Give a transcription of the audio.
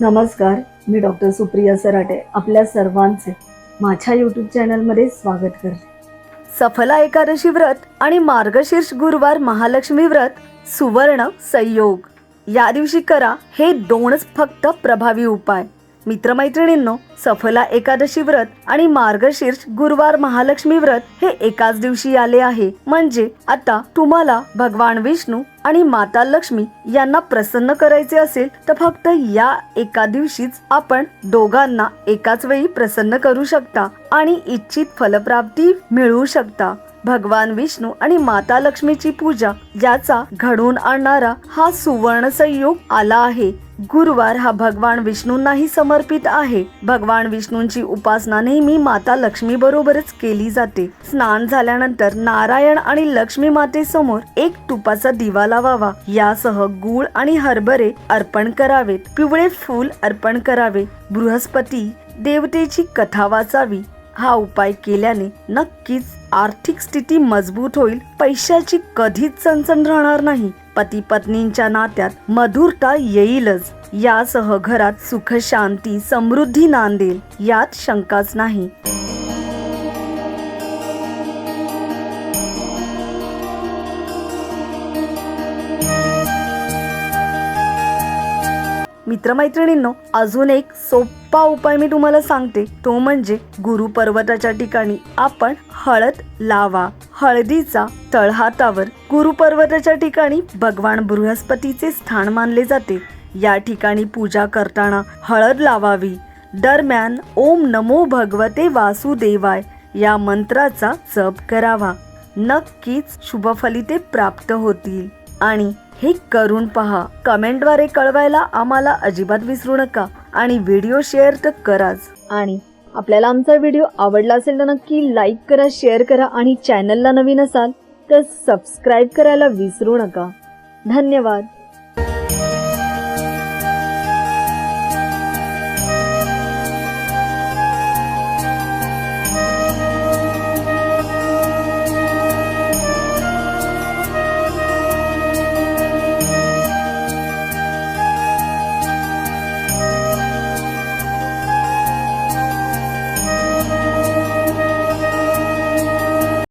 नमस्कार मी डॉक्टर सुप्रिया सराटे आपल्या सर्वांचे माझ्या यूट्यूब चॅनलमध्ये स्वागत करते. सफला एकादशी व्रत आणि मार्गशीर्ष गुरुवार महालक्ष्मी व्रत सुवर्ण संयोग. या दिवशी करा हे दोनच फक्त प्रभावी उपाय. मित्रमैत्रिणींनो सफला एकादशी व्रत आणि मार्गशीर्ष गुरुवार महालक्ष्मी व्रत हे एकाच दिवशी आले आहे. म्हणजे आता तुम्हाला भगवान विष्णू आणि माता लक्ष्मी यांना प्रसन्न करायचे असेल तर फक्त या एका दिवशीच आपण दोघांना एकाच वेळी प्रसन्न करू शकता आणि इच्छित फलप्राप्ती मिळवू शकता. भगवान विष्णू आणि माता लक्ष्मीची पूजा याचा घडून आणणारा हा सुवर्ण संयोग आला आहे. गुरुवार हा भगवान विष्णूंनाही समर्पित आहे. भगवान विष्णूंची उपासना नेहमी माता लक्ष्मी बरोबरच केली जाते. स्नान झाल्यानंतर नारायण आणि लक्ष्मी मातेसमोर एक तुपाचा दिवा लावावा. यासह गुळ आणि हरभरे अर्पण करावेत. पिवळे फूल अर्पण करावे. बृहस्पती देवतेची कथा वाचावी. हा उपाय केल्याने नक्कीच आर्थिक स्थिती मजबूत होईल पैशाची कधीच चणचण राहणार नाही. पती पत्नींच्या नात्यात मधुरता येईलच. यासह घरात सुख शांती समृद्धी नांदेल यात शंकाच नाही. मित्रमैत्रिणींनो अजून एक सोपा उपाय मी तुम्हाला सांगते. तो म्हणजे गुरु पर्वताच्या ठिकाणी आपण हळद लावा. हळदीचा तळहातावर गुरु पर्वताच्या ठिकाणी भगवान बृहस्पतीचे स्थान मानले जाते. या ठिकाणी पूजा करताना हळद लावावी. दरम्यान ओम नमो भगवते वासुदेवाय या मंत्राचा जप करावा. नक्कीच शुभफलिते प्राप्त होतील. आणि हे करून पहा. कमेंटद्वारे कळवायला आम्हाला अजिबात विसरू नका आणि व्हिडिओ शेअर तर कराच. आणि आपल्याला आमचा व्हिडिओ आवडला असेल तर नक्की लाईक करा शेअर करा आणि चॅनलला नवीन असाल तर सबस्क्राईब करायला विसरू नका. धन्यवाद.